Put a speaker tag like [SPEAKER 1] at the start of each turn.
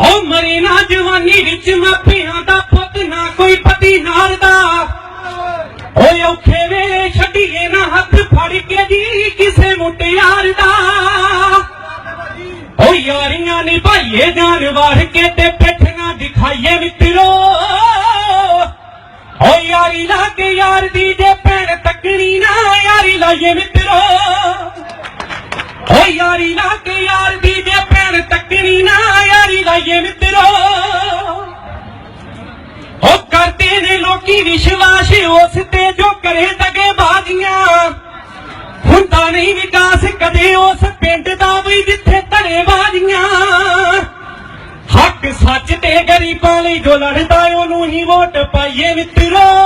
[SPEAKER 1] ਓ ਮਰੀ ਨਾ ਜਵਾਨੀ ਵਿੱਚ ਮਾਪਿਆਂ ਦਾ ਪੁੱਤ, ਨਾ ਕੋਈ ਪਤੀ ਨਾਲ ਦਾ। ਓਏ ਔਖੇ ਵੇਲੇ ਛੱਡੀਏ ਨਾ ਹੱਥ ਫੜ ਕੇ ਜੀ ਕਿਸੇ ਮੁਟਿਆਰ ਦਾ। ਓ ਯਾਰੀਆਂ ਨਿਭਾਈਏ ਜਾਨ ਵਾਰ ਕੇ ਤੇ ਪਿੱਠਾਂ ਦਿਖਾਈਏ ਮਿੱਤਰੋ। ਓ ਯਾਰੀ ਲਾ ਕੇ ਯਾਰ ਦੀ ਜੇ ਓ ਯਾਰੀ ਲਾ ਕੇ ਯਾਰ ਦੀ ਜੇ ਭੈਣ ਤੱਕਣੀ ਨਾ, ਯਾਰੀ ਲਾਈਏ ਮਿੱਤਰੋ। ਓ ਕਰਦੇ ਨੇ ਲੋਕੀ ਵਿਸ਼ਵਾਸ, ਉਸ ਤੇ ਜੋ ਕਰੇ ਦਗੇ ਬਾਜ਼ੀਆਂ। ਹੁੰਦਾ ਨਹੀਂ ਵਿਕਾਸ ਕਦੇ ਉਸ ਪਿੰਡ ਦਾ ਵੀ ਜਿੱਥੇ ਧੜੇ ਬਾਜ਼ੀਆਂ। ਹੱਕ ਸੱਚ ਤੇ ਗਰੀਬਾਂ ਲਈ ਜੋ ਲੜਦਾ, ਉਹਨੂੰ ਹੀ ਵੋਟ ਪਾਈਏ ਮਿੱਤਰੋ।